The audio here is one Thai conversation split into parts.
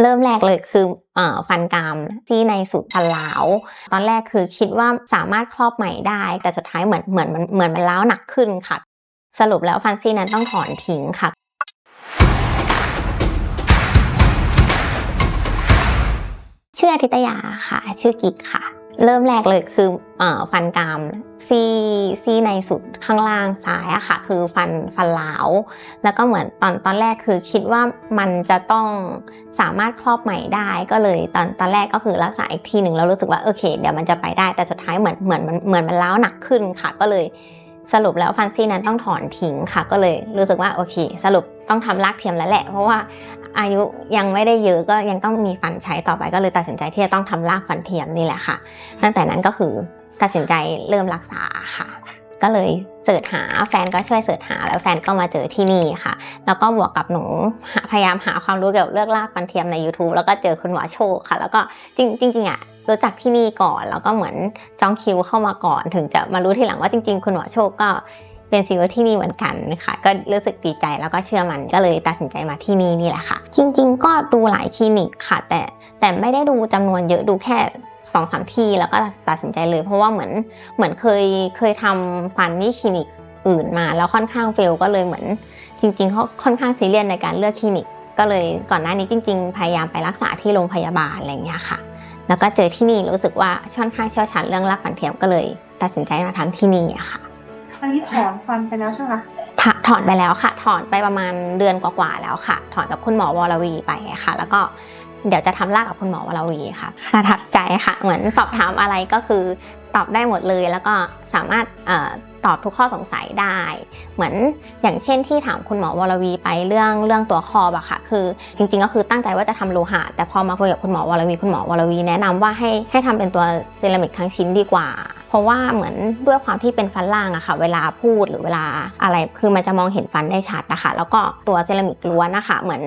เริ่มแรกเลยคืออฟันกรามที่ในสุดพันหลาวตอนแรกคือคิดว่าสามารถครอบใหม่ได้ แต่สุดท้ายเหมือนเหมือนมันเหมือนมันล้าวหนักขึ้นค่ะ สรุปแล้วฟันซี่นั้นต้องถอนทิ้งค่ะชื่ออาทิตยาค่ะ ชื่อกิกค่ะ เริ่มแรกเลยคืออฟันกรามซี่ซี่ในสุดข้างล่างซ้ายอะค่ะ คือฟันฟันหลาว แล้วก็เหมือนตอนตอนแรกคือคิดว่ามันจะต้องสามารถครอบใหม่ได้ก็เลยตอนตอนแรกก็คือรักษาอีกทีหนึ่งแล้วรู้สึกว่าโอเค เดี๋ยวมันจะไปได้แต่สุดท้ายเหมือนเหมือนมันเหมือนมันร้าวหนักขึ้นค่ะ ก็เลยสรุปแล้วฟันซี่นั้นต้องถอนทิ้งค่ะ ก็เลยรู้สึกว่าโอเค สรุปต้องทำรากเทียมแล้วแหละ เพราะว่า อายุยังไม่ได้เยอะก็ยังต้องมีฟันใช้ต่อไปก็เลยตัดสินใจที่จะต้องทำรากฟันเทียมนี่แหละค่ะ ตั้งแต่นั้นก็คือตัดสินใจเริ่มรักษาค่ะ ก็เลยเสิร์ชหาแฟนก็ช่วยเสิร์ชหาแล้วแฟนก็มาเจอที่นี่ค่ะ แล้วก็บวกกับหนูพยายามหาความรู้เกี่ยวกับเรื่องรากฟันเทียมใน YouTube แล้วก็เจอคุณหมอโชคค่ะ แล้วก็จริงจริงอะรู้จักที่นี่ก่อนแล้วก็เหมือนจองคิวเข้ามาก่อนถึงจะมารู้ทีหลังว่าจริง ๆ คุณหมอโชคก็ เป็นซีวที่นี่เหมือนกันค่ะ ก็รู้สึกดีใจแล้วก็เชื่อมันก็เลยตัดสินใจมาที่นี่นี่แหละค่ะ จริง ๆ ก็ดูหลายคลินิกค่ะ แต่แต่ไม่ได้ดูจำนวนเยอะดูแค่สองสามที่แล้วก็ตัดสินใจเลยเพราะว่าเหมือนเหมือนเคยเคยทำฟันที่คลินิกอื่นมาแล้วค่อนข้างเฟลก็เลยเหมือน จริงๆเขาค่อนข้างซีเรียสในการเลือกคลินิก ก็เลยก่อนหน้านี้จริง ๆ พยายามไปรักษาที่โรงพยาบาลอะไรอย่างเงี้ยค่ะ แล้วก็เจอที่นี่รู้สึกว่าค่อนข้างเชี่ยวชาญเรื่องรักฟันเทียมก็เลย ตัดสินใจมาทำที่นี่อะค่ะ อันนี้ถอนฟันไปแล้วใช่ไหมคะถถอนไปแล้วค่ะ ถอนไปประมาณเดือนกว่าๆแล้วค่ะ ถอนกับคุณหมอวรวีไปค่ะ แล้วก็เดี๋ยวจะทำลากกับคุณหมอวรวีค่ะประทับใจค่ะ เหมือนสอบถามอะไรก็คือตอบได้หมดเลย แล้วก็สามารถ ตอบทุกข้อสงสัยได้ เหมือนอย่างเช่นที่ถามคุณหมอวรวีไปเรื่องเรื่องตัวคอบอะค่ะคือ จริง ๆ ก็คือตั้งใจว่าจะทำโลหะ แต่พอมาคุยกับคุณหมอวรวีคุณหมอวรวีแนะนำว่าให้ให้ทำเป็นตัวเซรามิกทั้งชิ้นดีกว่า เพราะว่าเหมือนด้วยความที่เป็นฟันล่างอะค่ะ เวลาพูดหรือเวลาอะไรคือมันจะมองเห็นฟันได้ชัดนะคะแล้วก็ตัวเซรามิกล้วนนะคะเหมือน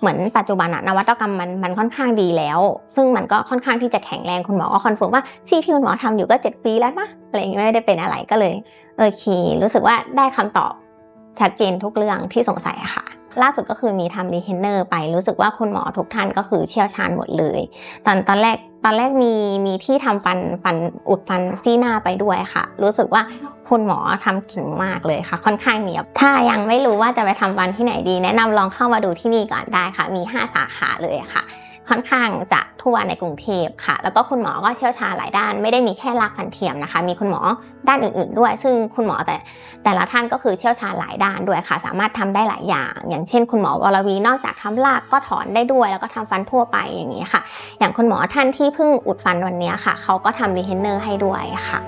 เหมือนปัจจุบันอะนวัตกรรมมันมันค่อนข้างดีแล้ว ซึ่งมันก็ค่อนข้างที่จะแข็งแรงคุณหมอก็คอนเฟิร์มว่าที่ที่คุณหมอทำอยู่ก็ 7 ปีแล้วนะ อะไรอย่างเงี้ยไม่ได้เป็นอะไรก็เลยโอเครู้สึกว่าได้คำตอบชัดเจนทุกเรื่องที่สงสัยอะค่ะ ล่าสุดก็คือมีทำรีเทนเนอร์ไปรู้สึกว่าคุณหมอทุกท่านก็คือเชี่ยวชาญหมดเลย ตอนตอนแรกตอนแรกมีมีที่ทำฟันฟันอุดฟันซี่หน้าไปด้วยค่ะ รู้สึกว่าคุณหมอทำเก่งมากเลยค่ะ ค่อนข้างเนียบ ถ้ายังไม่รู้ว่าจะไปทำฟันที่ไหนดี แนะนำลองเข้ามาดูที่นี่ก่อนได้ค่ะ มี 5 สาขาเลยค่ะ ค่อนข้างจะทั่วในกรุงเทพค่ะ แล้วก็คุณหมอก็เชี่ยวชาญหลายด้าน ไม่ได้มีแค่รากฟันเทียมนะคะ มีคุณหมอด้านอื่นๆด้วย ซึ่งคุณหมอแต่แต่ละท่านก็คือเชี่ยวชาญหลายด้านด้วยค่ะ สามารถทำได้หลายอย่าง อย่างเช่น คุณหมอวรวีนอกจากทำรากก็ถอนได้ด้วย แล้วก็ทำฟันทั่วไปอย่างนี้ค่ะ อย่างคุณหมอท่านที่เพิ่งอุดฟันวันนี้ค่ะ เขาก็ทำรีเทนเนอร์ให้ด้วยค่ะ